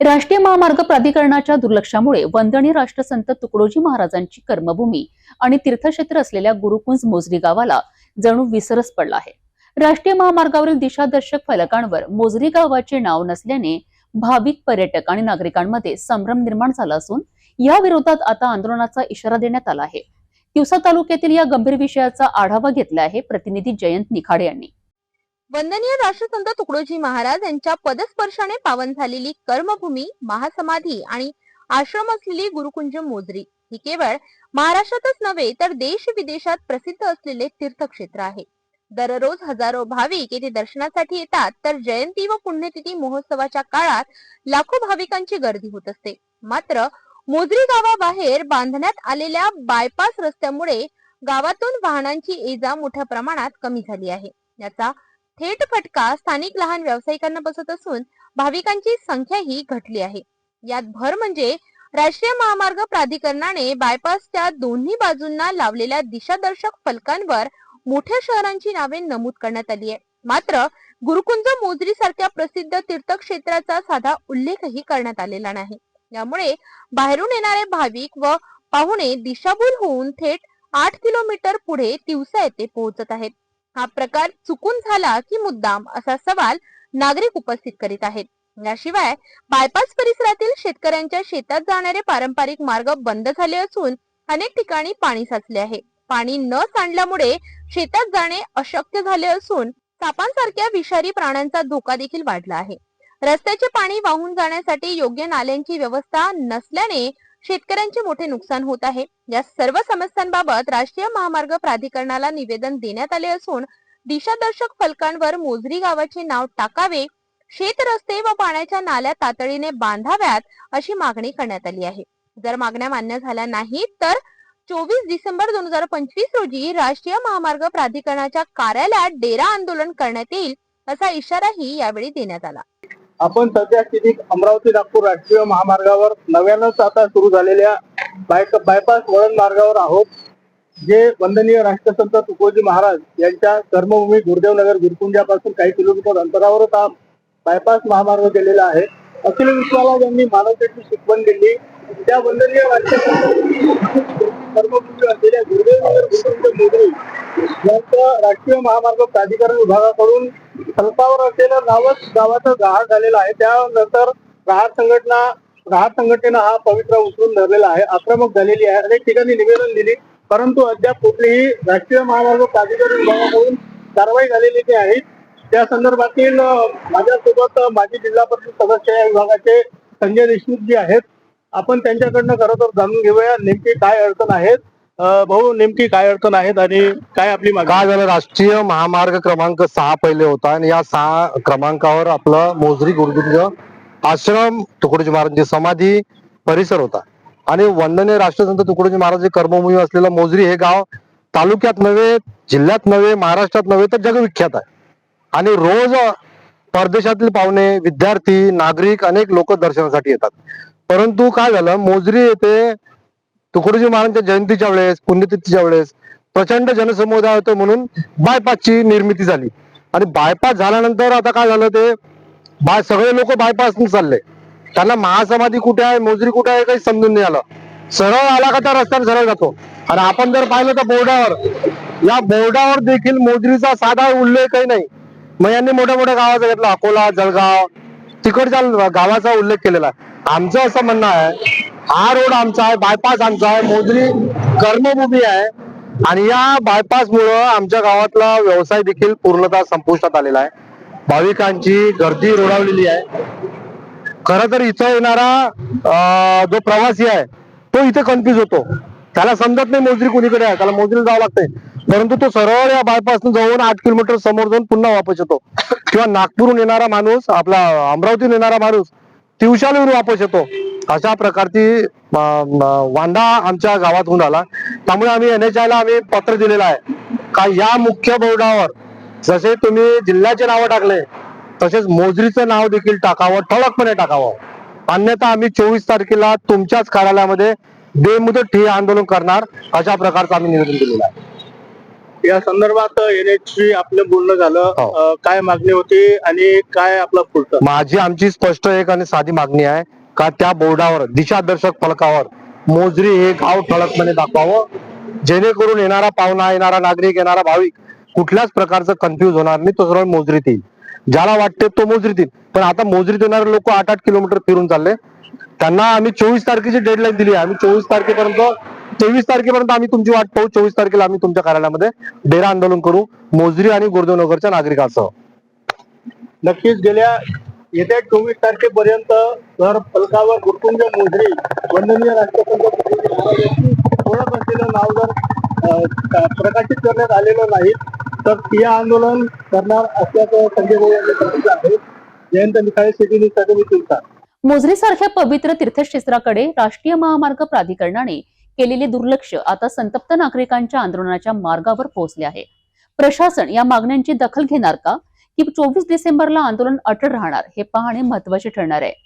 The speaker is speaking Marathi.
राष्ट्रीय महामार्ग प्राधिकरणाच्या दुर्लक्षामुळे वंदनी राष्ट्रसंत तुकडोजी महाराजांची कर्मभूमी आणि तीर्थक्षेत्र असलेल्या गुरुकुंज मोजरी गावाला जणू विसरच पडला आहे. राष्ट्रीय महामार्गावरील दिशादर्शक फलकांवर मोजरी गावाचे नाव नसल्याने भाविक पर्यटक आणि नागरिकांमध्ये संभ्रम निर्माण झाला असून या विरोधात आता आंदोलनाचा इशारा देण्यात आला आहे. तिवसा तालुक्यातील या गंभीर विषयाचा आढावा घेतला आहे प्रतिनिधी जयंत निखाडे यांनी. वंदनीय राष्ट्रसंत तुकडोजी महाराज यांच्या पदस्पर्शाने पावन झालेली कर्मभूमी महासमाधी आणि आश्रम असलेली गुरुकुंज मोजरी ही केवळ महाराष्ट्रातच नव्हे तर देश विदेशात प्रसिद्ध असलेले तीर्थक्षेत्र आहे. दररोज हजारो भाविक येथे दर्शनासाठी येतात तर जयंती व पुण्यतिथी महोत्सवाच्या काळात लाखो भाविकांची गर्दी होत असते. मात्र मोजरी गावाबाहेर बांधण्यात आलेल्या बायपास रस्त्यामुळे गावातून वाहनांची ये जा मोठ्या प्रमाणात कमी झाली आहे. याचा थेट फटका स्थानिक लहान व्यावसायिकांना बसत असून भाविकांची संख्याही घटली आहे. यात भर म्हणजे राष्ट्रीय महामार्ग प्राधिकरणाने बायपासच्या दोन्ही बाजूंना लावलेल्या दिशादर्शक फलकांवर मोठ्या शहरांची नावे नमूद करण्यात आली आहे. मात्र गुरुकुंज मोजरी सारख्या प्रसिद्ध तीर्थक्षेत्राचा साधा उल्लेखही करण्यात आलेला नाही. यामुळे बाहेरून येणारे भाविक व पाहुणे दिशाभूल होऊन थेट आठ किलोमीटर पुढे तिवसा येथे पोहोचत आहेत. हा प्रकार चुकून झाला की मुद्दाम असा सवाल नागरिक उपस्थित करीत आहेत. याशिवाय बायपास परिसरातील शेतकऱ्यांच्या शेतात जाणारे पारंपरिक मार्ग बंद झाले असून अनेक ठिकाणी पाणी साचले आहे. पाणी न सांडल्यामुळे शेतात जाणे अशक्य झाले असून सापांसारख्या विषारी प्राण्यांचा धोका देखील वाढला आहे. रस्त्याचे पाणी वाहून जाण्यासाठी योग्य नाल्यांची व्यवस्था नसल्याने शेतकऱ्यांचे मोठे नुकसान होत आहे. या सर्व समस्यांबाबत राष्ट्रीय महामार्ग प्राधिकरणाला निवेदन देण्यात आले असून दिशादर्शक फलकांवर मोजरी गावाचे नाव टाकावे शेत रस्ते व पाण्याच्या नाल्या तातडीने बांधाव्यात अशी मागणी करण्यात आली आहे. जर मागण्या मान्य झाल्या नाहीत तर चोवीस डिसेंबर दोन हजार पंचवीस रोजी राष्ट्रीय महामार्ग प्राधिकरणाच्या कार्यालयात डेरा आंदोलन करण्यात येईल असा इशाराही यावेळी देण्यात आला. आपण सध्या स्थितीत अमरावती नागपूर राष्ट्रीय महामार्गावर नव्यानंच आता सुरू झालेल्या बाय बायपास वळण मार्गावर आहोत जे वंदनीय राष्ट्रसंत तुकोजी महाराज यांच्या कर्मभूमी गुरुदेवनगर गुरुकुंजापासून काही किलोमीटर अंतरावरच हा बायपास महामार्ग गेलेला आहे. अखिल विश्वाला ज्यांनी मानवतेची शिकवण दिली. त्या वंदनीय कर्मभूमी असलेल्या मोगरी यांचं राष्ट्रीय महामार्ग प्राधिकरण विभागाकडून फलकावर असलेलं नावच गावाचा गहाळ झालेला आहे. त्यानंतर राहत संघटना राहत संघटनेनं हा पवित्र उचलून धरलेला आहे. आक्रमक झालेली आहे. अनेक ठिकाणी निवेदन दिली. परंतु अद्याप कुठलीही राष्ट्रीय महामार्ग प्राधिकरण विभागाकडून कारवाई झालेली आहे. त्या संदर्भातील माझ्यासोबत माजी जिल्हा परिषद सदस्य या विभागाचे संजय देशमुख जी आहेत. आपण त्यांच्याकडनं खरं तर जाणून घेऊया नेमकी काय अडचण आहेत. भाऊ नेमकी काय अडचण आहेत आणि काय आपली मागणी? काय झालं? राष्ट्रीय महामार्ग क्रमांक सहा पहिले होता आणि या सहा क्रमांकावर आपलं मोजरी गुरुकुंज आश्रम तुकडोजी महाराजांची समाधी परिसर होता. आणि वंदनीय राष्ट्रसंत तुकडोजी महाराज कर्मभूमी असलेलं मोजरी हे गाव तालुक्यात नव्हे जिल्ह्यात नव्हे महाराष्ट्रात नव्हे तर जगविख्यात आहे. आणि रोज परदेशातील पाहुणे विद्यार्थी नागरिक अनेक लोक दर्शनासाठी येतात. परंतु काय झालं? मोजरी येथे तुकडोजी महाराजांच्या जयंतीच्या वेळेस पुण्यतिथीच्या वेळेस प्रचंड जनसमुदाय होतो म्हणून बायपासची निर्मिती झाली. आणि बायपास झाल्यानंतर आता काय झालं ते बाय सगळे लोक बायपास चालले. त्यांना महासमाधी कुठे आहे मोजरी कुठे आहे काही समजून नाही आलं. सरळ आला का त्या रस्त्याने सरळ जातो. आणि आपण जर पाहिलं तर बोर्डावर या बोर्डावर देखील मोजरीचा साधा उल्लेखही नाही. मग यांनी मोठ्या मोठ्या गावाचा घेतला अकोला जळगाव तिकडच्या गावाचा उल्लेख केलेला आहे. आमचं असं म्हणणं आहे हा रोड आमचा आहे बायपास आमचा आहे मोजरी कर्मभूमी आहे. आणि या बायपास मुळे आमच्या गावातला व्यवसाय देखील पूर्णतः संपुष्टात आलेला आहे. भाविकांची गर्दी रोडावलेली आहे. खर तर इथं येणारा अं, जो प्रवासी आहे तो इथे कन्फ्युज होतो. त्याला समजत नाही मोजरी कुणीकडे आहे त्याला मोजरीला जावं लागतंय. परंतु तो सरळ या बायपासून जाऊन आठ किलोमीटर समोर जाऊन पुन्हा वापस येतो. किंवा नागपूरहून येणारा माणूस आपला अमरावतीहून येणारा माणूस तिवशालीहून वापस येतो. अशा प्रकारची वांदा आमच्या गावात होऊन आला. त्यामुळे आम्ही एन एच ला आम्ही पत्र दिलेलं आहे. का या मुख्य बोर्डावर जसे तुम्ही जिल्ह्याचे नावं टाकले तसेच मोजरीचं नाव देखील टाकावं ठळकपणे टाकावं. अन्यथा आम्ही चोवीस तारखेला तुमच्याच कार्यालयामध्ये बेमुदत ठिय्या आंदोलन करणार अशा प्रकारचं आम्ही निवेदन दिलेलं आहे. या संदर्भात येण्याची आपलं बोलणं झालं. हो. अ, काय मागणी होती आणि काय आपलं पुढचं माझी आमची स्पष्ट एक आणि साधी मागणी आहे का त्या बोर्डावर दिशादर्शक फलकावर मोजरी हे गाव ठळकपणे दाखवावं. जेणेकरून येणारा पाहुणा येणारा नागरिक येणारा भाविक कुठल्याच प्रकारचं कन्फ्युज होणार नाही तो सरळ मोजरीत येईल. ज्याला वाटते तो मोजरीत येईल. पण आता मोजरीत येणारे लोक आठ आठ किलोमीटर फिरून चालले. त्यांना आम्ही चोवीस तारखेची डेडलाईन दिली आहे. आम्ही चोवीस तारखेपर्यंत तेवीस तारखेपर्यंत आम्ही तुमची वाट पाहू. चोवीस तारखेला आम्ही तुमच्या कार्यालयामध्ये डेरा आंदोलन करू. मोजरी आणि गुरुदेवनगरच्या नागरिकांसह. नक्कीच गेल्या येत्या चोवीस तारखेपर्यंत जर फलकावर गुरुकुंज मोजरी वंदनीय राष्ट्रसंत ओळख असलेलं नाव जर प्रकाशित करण्यात आलेलं नाही तर ठिय्या आंदोलन करणार असल्याचं संजय भाऊ यांनी सांगितलं आहे. जयंत मिखाळे सिटी न्यूजसाठी मी तुमचा. मोजरीसारख्या पवित्र तीर्थक्षेत्राकडे राष्ट्रीय महामार्ग प्राधिकरणाने केलेले दुर्लक्ष आता संतप्त नागरिकांच्या आंदोलनाच्या मार्गावर पोहोचले आहे. प्रशासन या मागण्यांची दखल घेणार का? की चोवीस डिसेंबरला आंदोलन अटळ राहणार हे पाहणे महत्त्वाचे ठरणार आहे.